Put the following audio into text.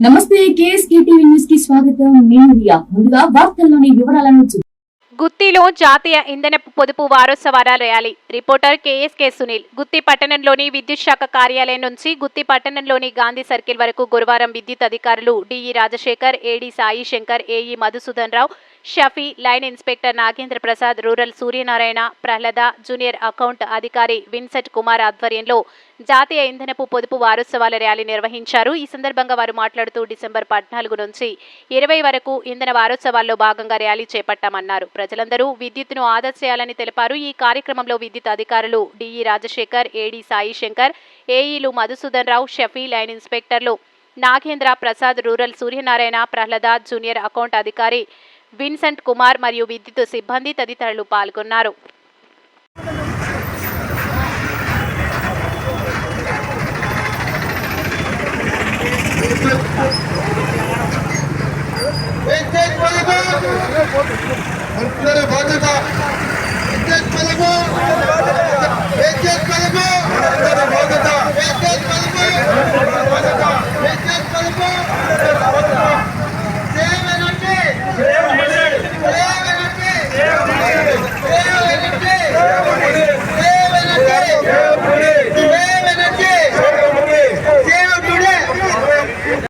నమస్తే KSK TV న్యూస్కి స్వాగతం. నేను రియా. ముందుగా వార్తల్లోని వివరాలను చూ- గుత్తిలో జాతీయ ఇంధనపు పొదుపు వారోత్సవాల rally reporter KSK Sunil Gutti పట్టణంలోని విద్యుత్ శాఖ కార్యాలయం నుంచి గుత్తి పట్టణంలోని గాంధీ సర్కిల్ వరకు గురువారం విద్యుత్ అధికారులు DE Rajasekhar AD Sai Shankar AE Madhusudan Rao Shafi line inspector Nagendra Prasad rural Suryanarayana Prahlada junior account అధికారి విన్సెట్ కుమార్ ఆధ్వర్యంలో జాతీయ ఇంధనపు పొదుపు వారోత్సవాల ర్యాలీ నిర్వహించారు. ఈ సందర్భంగా వారు మాట్లాడుతూ డిసెంబర్ పద్నాలుగు నుంచి ఇరవై వరకు ఇంధన వారోత్సవాల్లో భాగంగా ర్యాలీ చేపట్టామన్నారు. ప్రజలందరూ విద్యుత్ను ఆదా చేయాలని తెలిపారు. ఈ కార్యక్రమంలో విద్యుత్ అధికారులు డిఈ రాజశేఖర్ ఏడీ సాయి శంకర్ ఏఈలు Madhusudan Rao Shafi line ఇన్స్పెక్టర్లు Nagendra Prasad rural Suryanarayana Prahlada junior account అధికారి విన్సెంట్ కుమార్ మరియు విద్యుత్ సిబ్బంది తదితరులు పాల్గొన్నారు. బాధ్యత